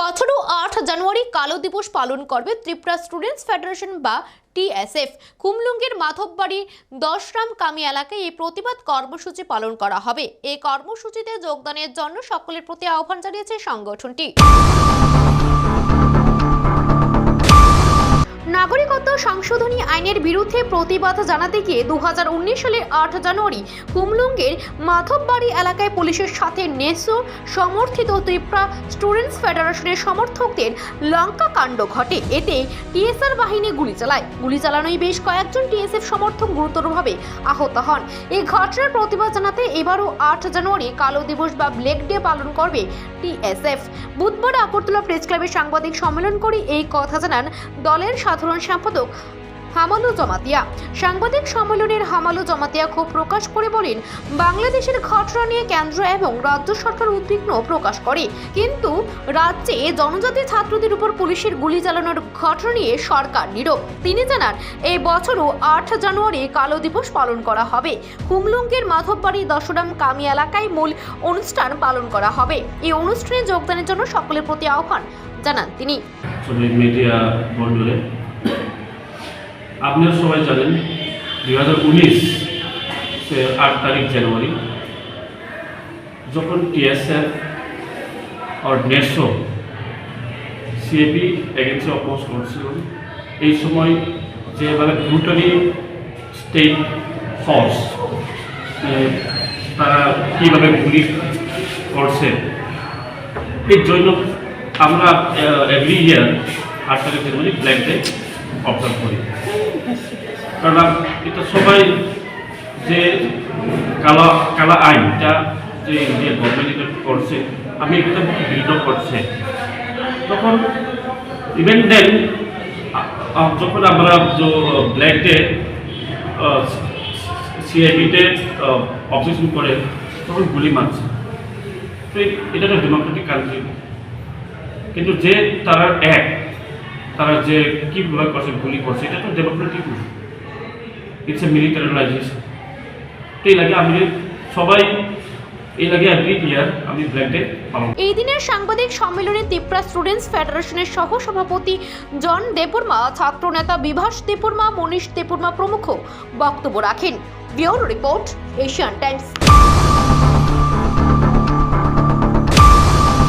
বছরও আট জানুয়ারি কালো দিবস পালন করবে ত্রিপুরা স্টুডেন্টস ফেডারেশন বা টিএসএফ। কুমলুঙ্গের মাধববাড়ি দশরাম কামি এলাকায় এই প্রতিবাদ কর্মসূচি পালন করা হবে। এই কর্মসূচিতে যোগদানের জন্য সকলের প্রতি আহ্বান জানিয়েছে সংগঠনটি। নাগরিকত্ব সংশোধনী আইনের বিরুদ্ধে প্রতিবাদ জানাতে গিয়ে দু সালের আট জানুয়ারি কুমলুঙ্গের মাধববাড়ি এলাকায় পুলিশের সাথে নেসো সমর্থিত ত্রিপুরা স্টুডেন্টস ফেডারেশনের সমর্থকদের লঙ্কা কাণ্ড ঘটে। এতে টিএসআর বাহিনী গুলি চালায়। গুলি চালানোয় বেশ কয়েকজন টিএসএফ সমর্থক গুরুতরভাবে আহত হন। এই ঘটনার প্রতিবাদ জানাতে এবারও আট জানুয়ারি কালো দিবস বা ব্লেক ডে পালন করবে টিএসএফ। বুধবার আগরতলা প্রেস ক্লাবের সাংবাদিক সম্মেলন করে এই কথা জানান দলের সাধারণ সম্পাদক হামালু জমাতিয়া। সাংবাদিক সম্মেলনের হামালু জমাতিয়া ক্ষোভ প্রকাশ করে বলেন, বাংলাদেশের ঘটনা নিয়ে কেন্দ্র এবং রাজ্য সরকার উদ্বিগ্ন প্রকাশ করে। কিন্তু রাজ্যে জনজাতি ছাত্রদের উপর পুলিশের গুলি চালানোর ঘটনা নিয়ে সরকার নীরব। তিনি জানান এই বছরও আট জানুয়ারি কালো দিবস পালন করা হবে। হুমলুঙ্গের মাধববাড়ি দশরাম কামি এলাকায় মূল অনুষ্ঠান পালন করা হবে। এই অনুষ্ঠানে যোগদানের জন্য সকলের প্রতি আহ্বান জানান তিনি। মিডিয়া আপনারা সবাই জানেন, দুই হাজার উনিশ আট তারিখ জানুয়ারি, যখন টিএসএফ আর নেশো সিএপি এগেন্সে অপোজ করছিল, এই সময় যেভাবে ব্রুটালি স্টেট ফোর্স তারা কীভাবে গুলি করছে এর জন্য আমরা এভরি ইয়ার আট তারিখ জানুয়ারি ব্ল্যাক ডে অবজার্ভ করি। কারণ এটা সবাই যে কালা কালা আইনটা যে ইন্ডিয়া গভর্নমেন্ট এটা করছে, আমি এটা বিরোধ করছে। তখন ইভেন দেন যখন আমরা ব্ল্যাক ডে সিআইবিতে অবজেকশন করে, তখন গুলি মারছে। তো এটা একটা ডেমোক্রেটিক কান্ট্রি কিন্তু যে তারা এক তারা যে কি প্রয়োগ করছে, গুলি করছে, এটা তো ডেমোক্রেটিক না ইটস এ মিলিটারাইজেশন তো এই লাগে আমি সবাই, এই দিনের সাংবাদিক সম্মেলনে ত্রিপুরা স্টুডেন্টস ফেডারেশনের সহ সভাপতি জন দেপুরমা ছাত্রনেতা বিভাস দেপুরমা মনীষ দেপুরমা প্রমুখ বক্তব্য রাখেন। Bureau report Asian Times